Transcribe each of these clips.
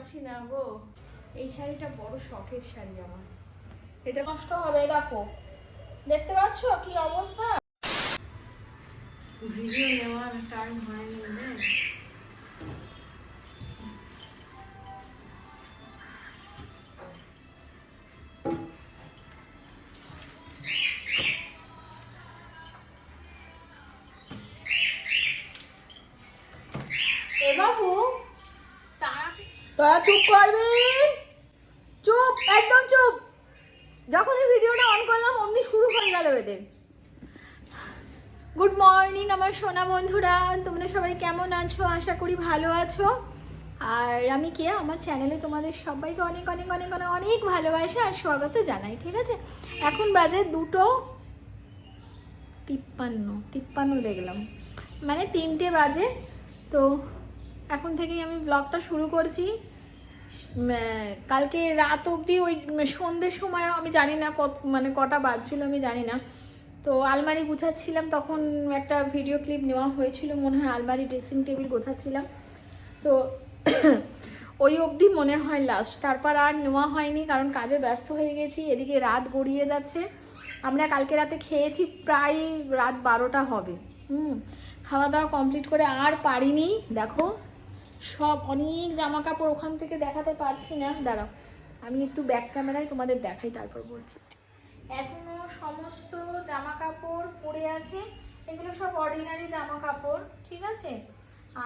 পারছি না গো। এই শাড়িটা বড় শখের শাড়ি আমার। এটা কষ্ট হবে দেখো। দেখতে পাচ্ছ কি অবস্থা? ভিডিও নেওয়ার টাইম হয়নি তোরা চুপ করবি? চুপ, একদম চুপ। যখনই ভিডিওটা অন করলাম, অমনি শুরু হয়ে গেল এদের। গুড মর্নিং আমার সোনা বন্ধুরা। তোমরা সবাই কেমন আছো? আশা করি ভালো আছো। আর আমি কে? আমার চ্যানেলে তোমাদের সবাইকে অনেক অনেক অনেক অনেক অনেক ভালোবাসা আর স্বাগত জানাই, ঠিক আছে? এখন বাজে দুটো তিপ্পান্ন তিপ্পান্ন দেখলাম। মানে তিনটে বাজে। তো এখন থেকেই আমি ব্লগটা শুরু করছি। কালকে রাত অবধি ওই সন্ধ্যের সময় আমি জানি না কত মানে কটা বাজছিল আমি জানি না। তো আলমারি গুছাচ্ছিলাম, তখন একটা ভিডিও ক্লিপ নেওয়া হয়েছিল, মনে হয় আলমারি ড্রেসিং টেবিল গোছাচ্ছিলাম। তো ওই অবধি মনে হয় লাস্ট তারপর আর নেওয়া হয়নি, কারণ কাজে ব্যস্ত হয়ে গেছি, এদিকে রাত গড়িয়ে যাচ্ছে। আমরা কালকে রাতে খেয়েছি, প্রায় রাত বারোটা হবে। হুম, খাওয়া দাওয়া কমপ্লিট করে আর পারিনি, দেখো। সব অনেক জামা কাপড় ওখান থেকে দেখাতে পারছি না। দাঁড়াও, আমি একটু ব্যাক ক্যামেরায় তোমাদের দেখাই, তারপর বলছি। এখনও সমস্ত জামা কাপড় পরে আছে। এগুলো সব অর্ডিনারি জামা কাপড় ঠিক আছে?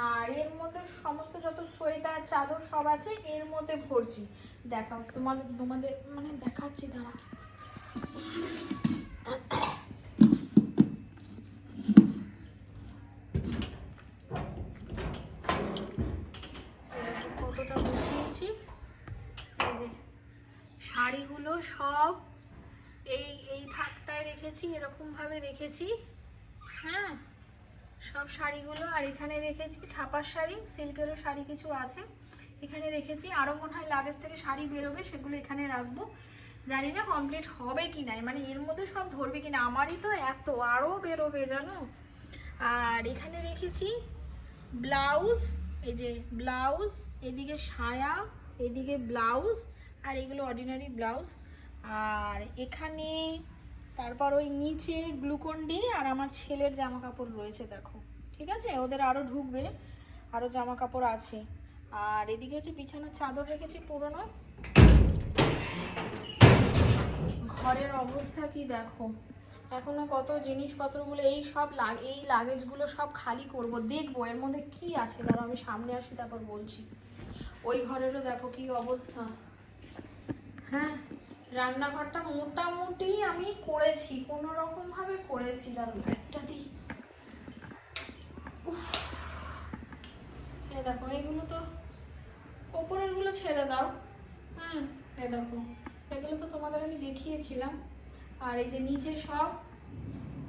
আর এর মধ্যে সমস্ত যত সোয়েটার, চাদর সব আছে, এর মধ্যে ভরছি। দেখাও, তোমাদের তোমাদের মানে দেখাচ্ছি দাঁড়া এই দেখো কতটা গুছিয়েছি এই যে শাড়িগুলো সব এই এই থাকটায় রেখেছি এরকম ভাবে রেখেছি। হ্যাঁ সব শাড়িগুলো। আর এখানে রেখেছি ছাপার শাড়ি, সিল্কেরও শাড়ি কিছু আছে। এখানে রেখেছি আরও মনে হয় লাগেজ থেকে শাড়ি বেরোবে, সেগুলো এখানে রাখব। জানি না কমপ্লিট হবে কি নাই মানে এর মধ্যে সব ধরবে কি না, আমারই তো এত আরও বেরোবে জানো। আর এখানে রেখেছি ব্লাউজ, এই যে ব্লাউজ এদিকে সায়া, এদিকে ব্লাউজ আর এগুলো অর্ডিনারি ব্লাউজ। আর এখানে তারপর ওই নিচে গ্লুকন ডি আর আমার ছেলের জামা কাপড় রয়েছে, দেখো। ঠিক আছে? ওদের আরও ঢুকবে আরও জামা কাপড় আছে। আর এদিকে হচ্ছে বিছানার চাদর রেখেছি পুরোনো। ঘরের অবস্থা কি দেখো? এখনও কত জিনিসপত্রগুলো, এই সব লাগ এই লাগেজগুলো সব খালি করব, দেখব এর মধ্যে কি আছে? দাঁড়াও, আমি সামনে আসি, তারপর বলছি। ওই ঘরেরও দেখো কি অবস্থা। হ্যাঁ রান্নাঘরটা মোটামুটি আমি করেছি কোনো রকম ভাবে করেছি দাঁড়াও একটা দিই। এই দেখো, এগুলো তো ওপরেরগুলো ছেড়ে দাও। হ্যাঁ এই দেখো, এগুলো তো তোমাদের আমি দেখিয়েছিলাম। আর এই যে নিচে সব,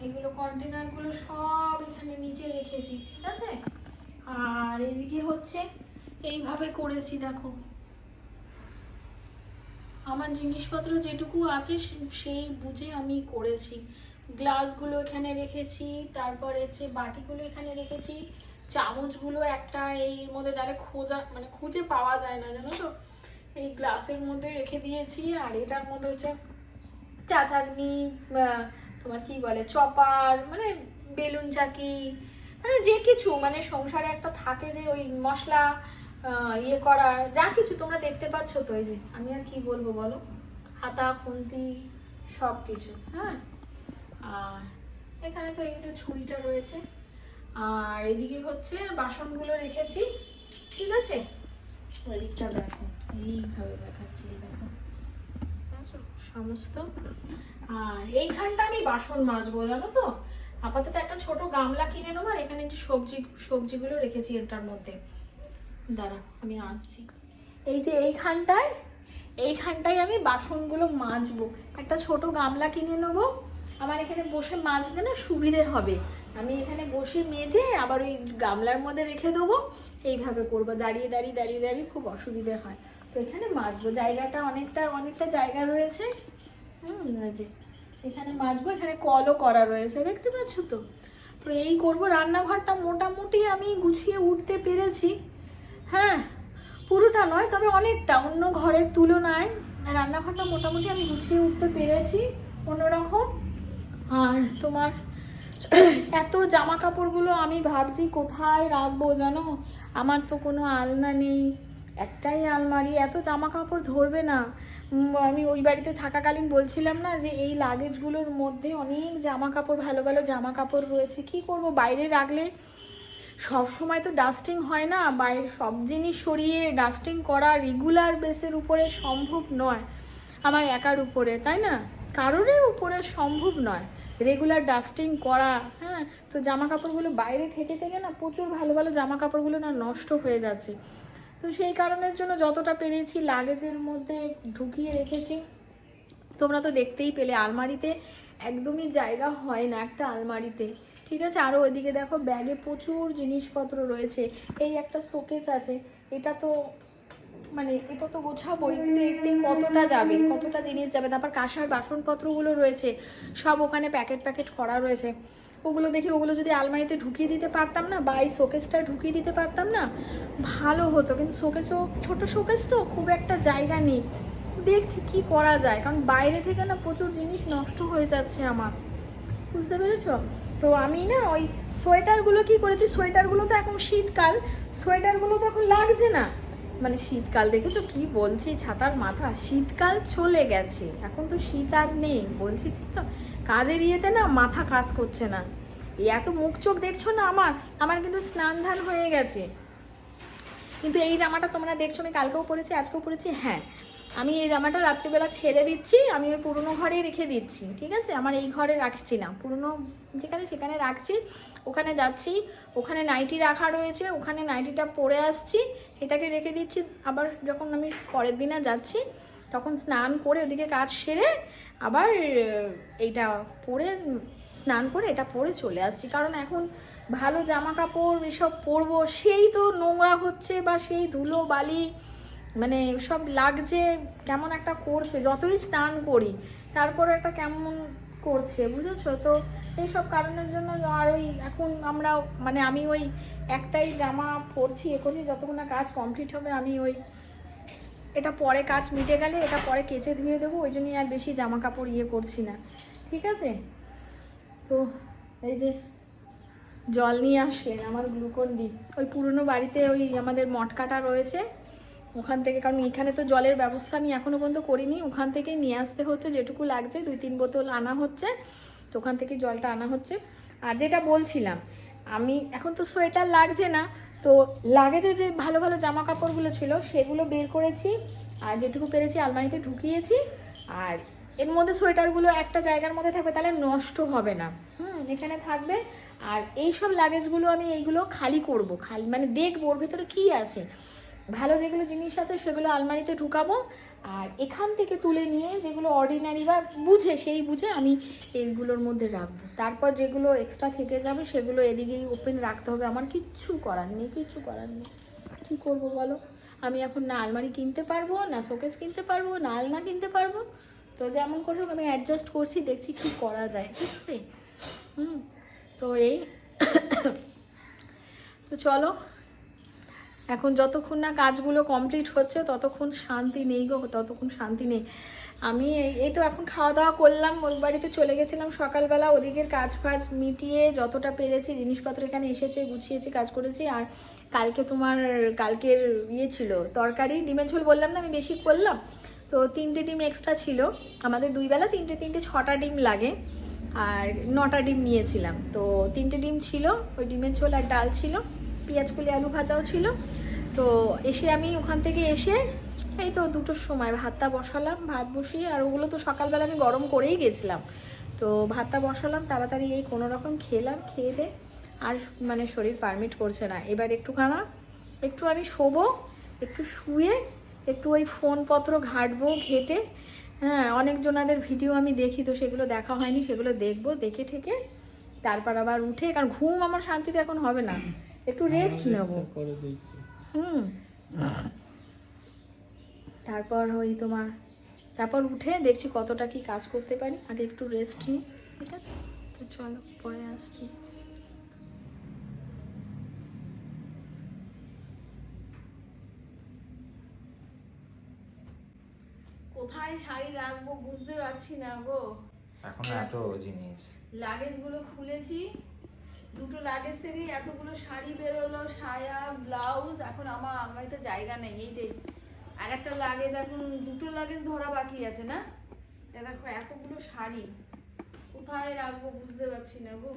এগুলো কন্টেনারগুলো সব এখানে নিচে রেখেছি, ঠিক আছে? আর এদিকে হচ্ছে এইভাবে করেছি, দেখো। আমার জিনিসপত্র যেটুকু আছে, সেই বুঝে আমি করেছি। গ্লাসগুলো এখানে রেখেছি, তারপর হচ্ছে বাটিগুলো এখানে রেখেছি। চামচগুলো একটা এর মধ্যে ডালে খোঁজা মানে খুঁজে পাওয়া যায় না, জানো তো? এই গ্লাসের মধ্যে রেখে দিয়েছি, আর এটার মধ্যে হচ্ছে চা চাটনি তোমার কি বলে, চপার মানে বেলুন চাকি মানে যে কিছু মানে সংসারে একটা থাকে যে ওই মশলা ইয়ে করার যা কিছু তোমরা দেখতে পাচ্ছ তো এই যে আমি আর কি বলব বলো? হাতা খুন্তি সব কিছু হ্যাঁ? আর এখানে তো একটু ছুরিটা রয়েছে। আর এদিকে হচ্ছে বাসনগুলো রেখেছি ঠিক আছে? ওই দিকটা দেখো। এইভাবে দেখাচ্ছি দেখো? সমস্ত। আর এইখানটা আমি বাসন মাজবো জানো তো? আপাতত একটা ছোট গামলা কিনে নেব আর এখানে যে সবজি সবজিগুলো রেখেছি এটার মধ্যে। দাঁড়া, আমি আসছি। এই যে এইখানটায় এইখানটায় আমি বাসনগুলো মাজবো। একটা ছোট গামলা কিনে নেব। আমার এখানে বসে মাজতে না সুবিধে হবে। আমি এখানে বসে মেজে আবার ওই গামলার মধ্যে রেখে দেবো। এইভাবে করব। দাঁড়িয়ে দাঁড়িয়ে দাঁড়িয়ে দাঁড়িয়ে খুব অসুবিধে হয়। তো এখানে মাজবো। জায়গাটা অনেকটা অনেকটা জায়গা রয়েছে। হুম যে এখানে মাজবো। এখানে কলও করা রয়েছে। দেখতে পাচ্ছ তো? তো এই করব। রান্নাঘরটা মোটামুটি আমি গুছিয়ে উঠতে পেরেছি। হ্যাঁ পুরোটা নয়, তবে অনেকটা। অন্য ঘরের তুলনায় রান্নাঘরটা মোটামুটি আমি গুছিয়ে উঠতে পেরেছি অন্যরকম। আর তোমার এত জামা কাপড়গুলো আমি ভাবছি কোথায় রাখব জানো? আমার তো কোনো আলনা নেই, একটাই আলমারি। এত জামা কাপড় ধরবে না। আমি ওই বাড়িতে থাকাকালীন বলছিলাম না যে এই লাগেজগুলোর মধ্যে অনেক জামা কাপড় ভালো ভালো জামা কাপড় রয়েছে। কি করব? বাইরে রাখলে সব সময় তো ডাস্টিং হয় না বাইরের সব জিনিস সরিয়ে ডাস্টিং করা রেগুলার বেসের উপরে সম্ভব নয়। আমার একার উপরে, তাই না? কারোরই উপরে সম্ভব নয় রেগুলার ডাস্টিং করা হ্যাঁ? তো জামা কাপড়গুলো বাইরে থেকে থেকে না প্রচুর ভালো ভালো জামা কাপড়গুলো না নষ্ট হয়ে যাচ্ছে। তো সেই কারণের জন্য যতটা পেরেছি লাগেজের মধ্যে ঢুকিয়ে রেখেছি। তোমরা তো দেখতেই পেলে, আলমারিতে একদমই জায়গা হয় না একটা আলমারিতে। ঠিক আছে? আরও ওইদিকে দেখো, ব্যাগে প্রচুর জিনিসপত্র রয়েছে। এই একটা শোকেস আছে। এটা তো মানে এটা তো গোছাবোই, কিন্তু এতে কতটা যাবে? কতটা জিনিস যাবে? তারপর কাঁসার বাসনপত্রগুলো রয়েছে। সব ওখানে প্যাকেট প্যাকেট করা রয়েছে। ওগুলো দেখি, ওগুলো যদি আলমারিতে ঢুকিয়ে দিতে পারতাম না, বা এই শোকেসটা ঢুকিয়ে দিতে পারতাম না, ভালো হতো। কিন্তু শোকেসও, ছোট শোকেস তো, খুব একটা জায়গা নেই। দেখছি কি করা যায়? কারণ বাইরে থেকে না প্রচুর জিনিস নষ্ট হয়ে যাচ্ছে আমার। বুঝতে পেরেছ? তো আমি না ওই সোয়েটারগুলো কি করেছি, সোয়েটারগুলো তো এখন শীতকাল, সোয়েটারগুলো তো এখন লাগছে না। মানে শীতকাল দেখে তো কি বলছি, ছাতার মাথা, শীতকাল চলে গেছে। এখন তো শীত আর নেই, বলছি তো, কাজের ইয়েতে না মাথা কাজ করছে না। এত মুখ চোখ দেখছ না আমার আমার কিন্তু স্নান ধান হয়ে গেছে। কিন্তু এই জামাটা তোমরা দেখছ, আমি কালকেও পরেছি, আজকেও পরেছি হ্যাঁ। আমি এই জামাটা রাত্রিবেলা ছেড়ে দিচ্ছি, আমি ওই পুরনো ঘরেই রেখে দিচ্ছি, ঠিক আছে? আমার এই ঘরে রাখছি না। পুরনো যেখানে সেখানে রাখছি, ওখানে যাচ্ছি, ওখানে নাইটি রাখা রয়েছে, ওখানে নাইটিটা পরে আসছি, এটাকে রেখে দিচ্ছি, আবার যখন আমি পরের দিনে যাচ্ছি, তখন স্নান করে ওদিকে কাজ সেরে আবার এইটা পরে, স্নান করে এটা পরে চলে আসছি। কারণ এখন ভালো জামা কাপড় এসব পরবো, সেই তো নোংরা হচ্ছে বা সেই ধুলো বালি মানে সব লাগছে, কেমন একটা করছে, যতই স্নান করি, তারপরে একটা কেমন করছে, বুঝেছ? তো এই সব কারণের জন্য আর ওই এখন আমরা মানে আমি ওই একটাই জামা পরছি এ করছি যতক্ষণ না কাজ কমপ্লিট হবে, আমি ওই এটা পরে কাজ মিটে গেলে, এটা পরে কেচে ধুয়ে দেবো, ওই জন্যই আর বেশি জামা কাপড় ইয়ে করছি না, ঠিক আছে? তো এই যে জল নিয়ে আসলেন আমার গ্লুকন ডি, ওই পুরনো বাড়িতে ওই আমাদের মটকাটা রয়েছে ওখান থেকে, কারণ এখানে তো জলের ব্যবস্থা আমি এখনও পর্যন্ত করিনি। ওখান থেকে নিয়ে আসতে হচ্ছে যেটুকু লাগছে, দুই তিন বোতল আনা হচ্ছে, তো ওখান থেকে জলটা আনা হচ্ছে। আর যেটা বলছিলাম, আমি, এখন তো সোয়েটার লাগছে না, তো লাগেজে যে ভালো ভালো জামা কাপড়গুলো ছিল, সেগুলো বের করেছি, আর যেটুকু পেরেছি আলমারিতে ঢুকিয়েছি, আর এর মধ্যে সোয়েটারগুলো একটা জায়গার মধ্যে থাকবে, তাহলে নষ্ট হবে না। হুম এখানে থাকবে, আর এই সব লাগেজগুলো আমি এইগুলো খালি করব, খালি মানে দেখব ওর ভেতরে কী আছে। ভালো যেগুলো জিনিস আছে সেগুলো আলমারিতে ঢুকাবো আর এখান থেকে তুলে নিয়ে যেগুলো অর্ডিনারি বা বুঝে, সেই বুঝে আমি এইগুলোর মধ্যে রাখব। তারপর যেগুলো এক্সট্রা থেকে যাবে সেগুলো এদিকেই ওপেন রাখতে হবে। আমার কিচ্ছু করার নেই, কিচ্ছু করার নেই। কী করব বলো? আমি এখন না আলমারি কিনতে পারব, না শোকেস কিনতে পারব, না আলনা কিনতে পারব। তো যেমন করে হোক আমি অ্যাডজাস্ট করছি, দেখছি কি করা যায়, ঠিক আছে? হুম, তো এই, তো চলো এখন যতক্ষণ না কাজগুলো কমপ্লিট হচ্ছে, ততক্ষণ শান্তি নেই গো, ততক্ষণ শান্তি নেই। আমি এই- তো এখন খাওয়া দাওয়া করলাম, ওই বাড়িতে চলে গেছিলাম সকালবেলা, ওদিকের কাজ ফাজ মিটিয়ে যতটা পেরেছি জিনিসপত্র এখানে এসেছে, গুছিয়েছি, কাজ করেছি, আর কালকে তোমার, কালকের ইয়ে ছিল, তরকারি, ডিমের ঝোল বললাম না, আমি বেশি করলাম। তো তিনটে ডিম এক্সট্রা ছিল, আমাদের দুই বেলা তিনটে তিনটে, ছটা ডিম লাগে, আর নটা ডিম নিয়েছিলাম। তো তিনটে ডিম ছিল, ওই ডিমের ঝোল আর ডাল ছিল। পেঁয়াজ কুলি আলু ভাজাও ছিল। তো এসে আমি ওখান থেকে এসে এই তো দুটোর সময় ভাতটা বসালাম, ভাত বসিয়ে, আর ওগুলো তো সকালবেলা আমি গরম করেই গেছিলাম। তো ভাতটা বসালাম, তাড়াতাড়ি এই কোনো রকম খেলাম, খেয়ে দে, আর মানে শরীর পারমিট করছে না। এবার একটুখানা, একটু আমি শোবো, একটু শুয়ে, একটু ওই ফোনপত্র ঘাঁটবো, ঘেটে হ্যাঁ অনেকজনাদের ভিডিও আমি দেখি তো, সেগুলো দেখা হয়নি, সেগুলো দেখব, দেখে ঠেকে, তারপর আবার উঠে, কারণ ঘুম আমার শান্তিতে এখন হবে না। একটু রেস্ট নেব। হুম। তারপর ওই তোমার তারপর উঠে দেখছি কতটা কি কাজ করতে পারি। আগে একটু রেস্ট নিই ঠিক আছে? তো চলো পরে আসছি। কোথায় শাড়ি রাখব বুঝতে পারছি না গো। এখন এত জিনিস। লাগেজগুলো খুলেছি। দুটো লাগেজ থেকে এতগুলো শাড়ি বেরোলো, সায়া ব্লাউজ এখন আমার আমার তো জায়গা নেই, এই যে আর একটা লাগেজ এখন দুটো লাগেজ ধরা বাকি আছে না? দেখো, এতগুলো শাড়ি, কোথায় রাখব বুঝতে পারছি না গো।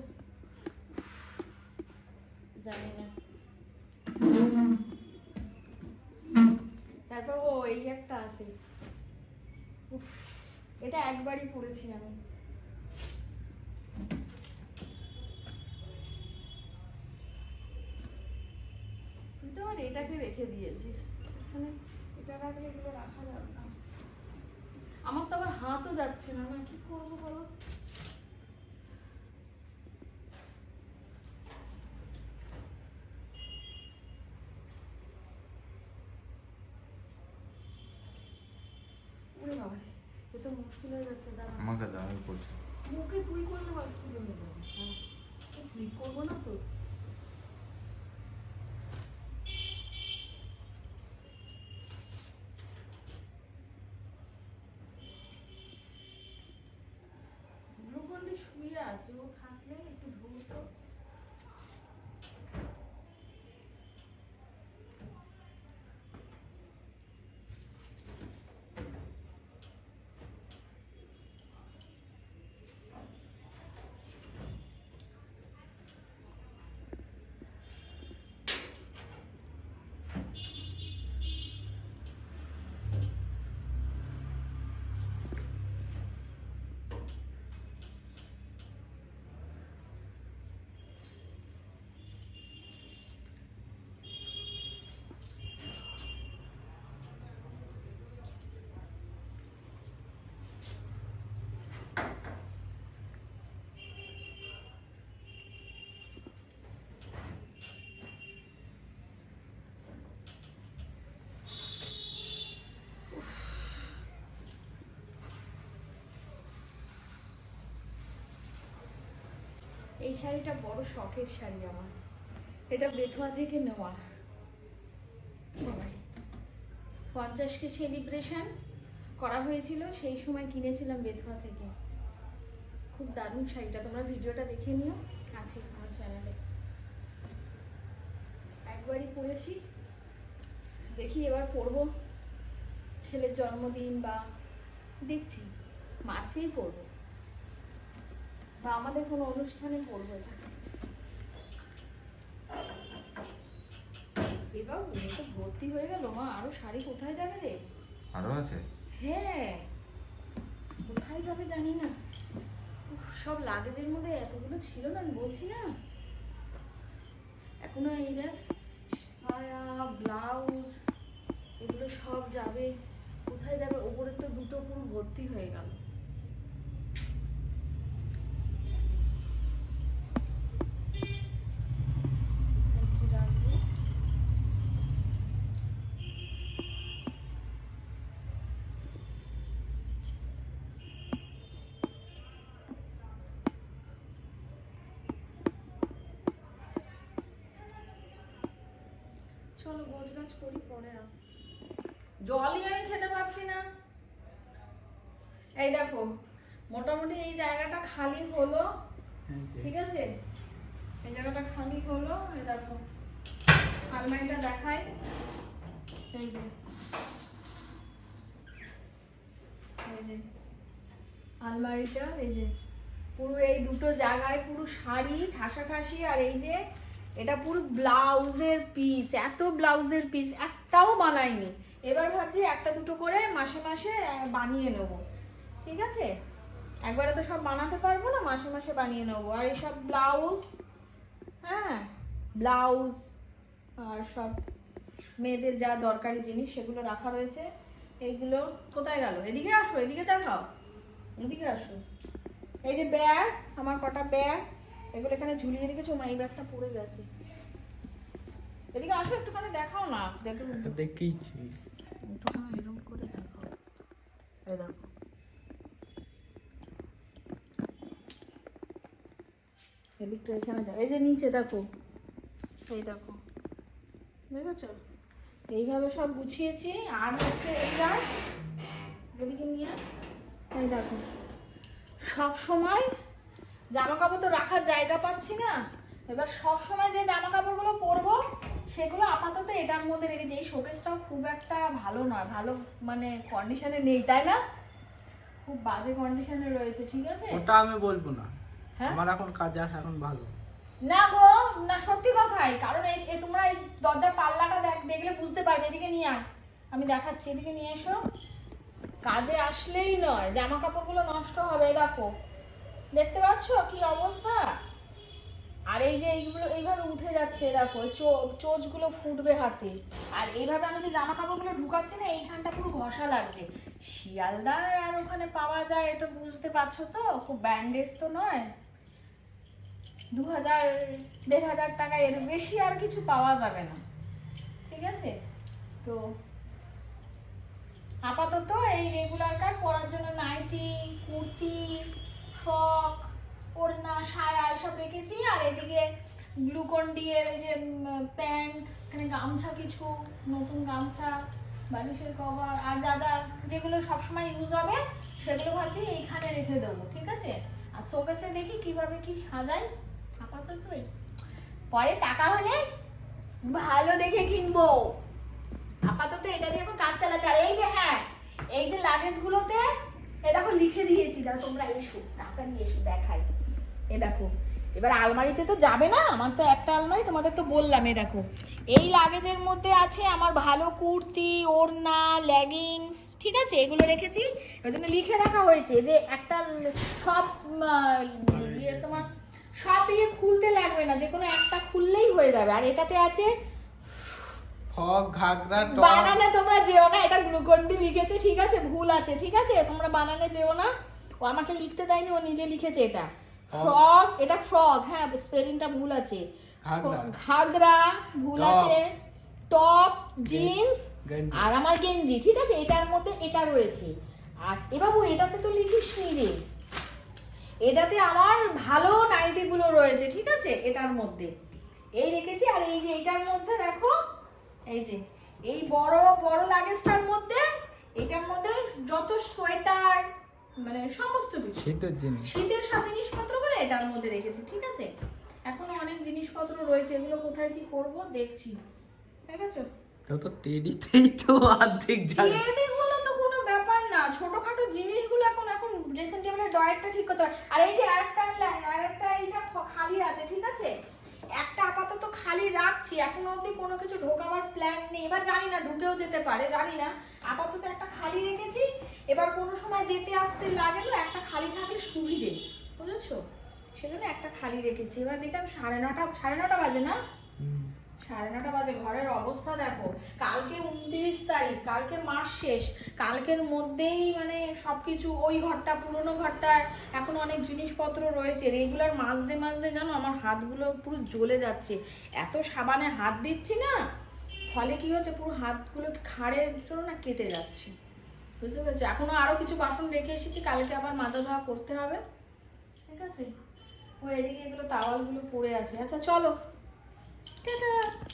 জানি না। তারপর ও এই একটা আছে। এটা একবারই পরেছি আমি তুই তো আবার এটাকে রেখে দিয়েছিস। এখানে এটা রাখলে এগুলো রাখা যাবে না। আমার তো আবার হাতও যাচ্ছে না কি করব বলো? এ তো মুশকিল হয়ে যাচ্ছে দাঁড়া। আমাকে দাও আমি মুখে তুই করলে বলে দেবো স্লিপ করব না তো গ্লুকন্ডি শুয়ে আছে ও থাকলে একটু ধরতো এই শাড়িটা বড় শখের শাড়ি আমার। এটা বেথুয়া থেকে নেওয়া। পঞ্চাশকে সেলিব্রেশন করা হয়েছিল, সেই সময় কিনেছিলাম বেথুয়া থেকে। খুব দারুণ শাড়িটা। তোমরা ভিডিওটা দেখে নিও। আছে আমার চ্যানেলে একবারই পরেছি। দেখি এবার পরবো। ছেলের জন্মদিন বা দেখছি। মার্চেই পরবো। বা আমাদের কোনো অনুষ্ঠানে পড়ব এটা। বাবু তো ভর্তি হয়ে গেল মা। আরও শাড়ি কোথায় যাবে রে? আরও আছে? হ্যাঁ। কোথায় যাবে জানি না। সব লাগেজের মধ্যে এতগুলো ছিল না আমি বলছি না। এখনও এই দেখ সায়া ব্লাউজ এগুলো সব যাবে। কোথায় যাবে? ওপরে তো দুটো পুরো ভর্তি হয়ে গেল কোথায় কি রাখব? চলো গোছ করি পরে আসছি। জলই আমি খেতে পারছি না। এই দেখো মোটামুটি এই জায়গাটা খালি হলো ঠিক আছে? এই জায়গাটা খালি হলো এই দেখো আলমারিটা দেখাই। এই যে এই যে আলমারিটা এই যে পুরো এই দুটো জায়গায় পুরো শাড়ি ঠাসা ঠাসি আর এই যে এটা পুরো ব্লাউজের পিস এত ব্লাউজের পিস একটাও বানাইনি। এবার ভাবছি একটা দুটো করে মাসে মাসে বানিয়ে নেব। ঠিক আছে? একবারে তো সব বানাতে পারব না, মাসে মাসে বানিয়ে নেব। আর এইসব ব্লাউজ হ্যাঁ ব্লাউজ আর সব মেয়েদের যা দরকারি জিনিস, সেগুলো রাখা রয়েছে। এইগুলো কোথায় গেল? এদিকে আসো, এদিকে দেখাও। এদিকে আসো। এই যে ব্যাগ আমার কটা ব্যাগ এগুলো এখানে ঝুলিয়ে রেখেছো? মা এই ব্যাগটা পড়ে গেছে। এদিকে আসো একটুখানি দেখাও না। দেখো। দেখেইছি। একটুখানি এরকম করে দেখাও এই দেখো। এদিকটা এখানে যাও এই যে নিচে দেখো। এই দেখো। দেখেছ? এইভাবে সব গুছিয়েছি। আর হচ্ছে এইবার এদিকে নিয়ে এই দেখো। সব সময় জামা কাপড় তো রাখার জায়গা পাচ্ছি না। এবার সব সময় যে জামা কাপড়গুলো পরবো সেগুলো আপাতত এটার মধ্যে রেখেছি এই শোকেসটাও খুব একটা ভালো নয় ভালো মানে কন্ডিশনে নেই তাই না? খুব বাজে কন্ডিশনে রয়েছে ঠিক আছে? ওটা আমি বলব না। হ্যাঁ? আমার এখন কাজ এখন ভালো। না গো না সত্যি কথাই। কারণ এই এই তোমরা এই দরজার পাল্লাটা দেখ দেখলে বুঝতে পারবে এদিকে নিয়ে আয়। আমি দেখাচ্ছি এদিকে নিয়ে এসো। কাজে আসলেই নয় জামা কাপড়গুলো নষ্ট হবে দেখো। দেখতে পাচ্ছ কি অবস্থা? আর এই যে এইগুলো এইভাবে উঠে যাচ্ছে, দেখো চোচগুলো ফুটবে হাতে। আর এইভাবে আমি যে জামা কাপড়গুলো ঢুকাচ্ছি না, এইখানটা পুরো ঘষা লাগছে। শিয়ালদার আর ওখানে পাওয়া যায়, এটা বুঝতে পারছ তো? খুব ব্যান্ডেড তো নয়। দু হাজার, দেড় হাজার টাকা এর বেশি আর কিছু পাওয়া যাবে না। ঠিক আছে? তো আপাতত এই রেগুলার কার পরার জন্য নাইটি, কুর্তি ফ্রক ওড়না, সায়া, এসব রেখেছি। আর এদিকে গ্লুকন ডি এর যে প্যান্ট, এখানে গামছা কিছু, নতুন গামছা, বালিশের কভার, আর যা যা যেগুলো সবসময় ইউজ হবে, সেগুলো ভাবছি এইখানে রেখে দেবো, ঠিক আছে? আর শোকেসে দেখি কীভাবে কি সাজাই আপাতত এই পরে টাকা হলে ভালো দেখে কিনবো। আপাতত এটা দিয়ে এখন কাজ চালাচ্ছে। আর এই যে হ্যাঁ এই যে লাগেজ এই দেখো, লিখে দিয়েছি দেখো তোমরা এসো তাড়াতাড়ি এসো, দেখাই। এ দেখো, এবার আলমারিতে তো যাবে না? আমার তো একটা আলমারি, তোমাদের তো বললাম এই দেখো। এই লাগেজের মধ্যে আছে আমার ভালো কুর্তি, ওড়না লেগিংস ঠিক আছে? এগুলো রেখেছি। ওই জন্য লিখে রাখা হয়েছে যে একটা সব ইয়ে তোমার সব ইয়ে খুলতে লাগবে না যে কোনো একটা খুললেই হয়ে যাবে। আর এটাতে আছে ঘাগরা বানানে তোমরা যেও না এটা গ্লুকন্ডি লিখেছে ঠিক আছে? ভুল আছে ঠিক আছে? তোমরা বানানে যেও না। ও আমাকে লিখতে দেয়নি ও নিজে লিখেছে এটা। ফ্রক এটা ফ্রক হ্যাঁ স্পেলিংটা ভুল আছে। ঘাগরা। ভুল আছে। টপ জিন্স আর আমার গেঞ্জি ঠিক আছে? এটার মধ্যে এটা রয়েছে। আর এ বাবু এটাতে তো লিখিস নি রে। এটাতে আমার ভালো নাইটিগুলো রয়েছে ঠিক আছে? এটার মধ্যে। এই রেখেছি আর এই যে এটার মধ্যে দেখো এই যে এই বড় বড় লাগেজটার মধ্যে এটার মধ্যে যত সোয়েটার মানে সমস্ত কিছু। শীতের জিনিস। শীতের সব জিনিসপত্রগুলো এটার মধ্যে রেখেছি ঠিক আছে? এখনও অনেক জিনিসপত্র রয়েছে এগুলো কোথায় কি করব দেখছি ঠিক আছে? তো তো টেডিতেই তো অর্ধেক জায়গা এগুলো তো কোনো ব্যাপার না ছোটখাটো জিনিসগুলো এখন এখন ড্রেসিং টেবিলের ডয়ারটা ঠিক করতে হয়। আর এই যে আরেকটা আরেকটা এইটা খালি আছে ঠিক আছে? একটা আপাতত খালি রাখছি, এখন অবধি কোনো কিছু ঢোকাবার প্ল্যান নেই। এবার জানি না ঢুকেও যেতে পারে, জানি না। আপাতত একটা খালি রেখেছি। এবার কোনো সময় যেতে আসতে লাগল একটা খালি থাকলে সুবিধে, বুঝেছ? সেজন্য একটা খালি রেখেছি। এবার দেখলাম সাড়ে নটা সাড়ে নটা বাজে না। সাড়ে নটা বাজে, ঘরের অবস্থা দেখো। কালকে উনত্রিশ তারিখ, কালকে মাস শেষ। কালকের মধ্যেই মানে সব কিছু ওই ঘরটা, পুরোনো ঘরটায় এখন অনেক জিনিসপত্র রয়েছে। রেগুলার মাজতে মাজতে জানো, আমার হাতগুলো পুরো জ্বলে যাচ্ছে। এত সাবানে হাত দিচ্ছি না, ফলে কি হচ্ছে পুরো হাতগুলো খাড়ের জন্য না কেটে যাচ্ছে। বুঝতে পেরেছি? এখনও আরও কিছু বাসন রেখে এসেছি, কালকে আবার মাজা ধোয়া করতে হবে। ঠিক আছে? ও এদিকে এগুলো তাওয়ালগুলো পড়ে আছে। আচ্ছা চলো। 对，对。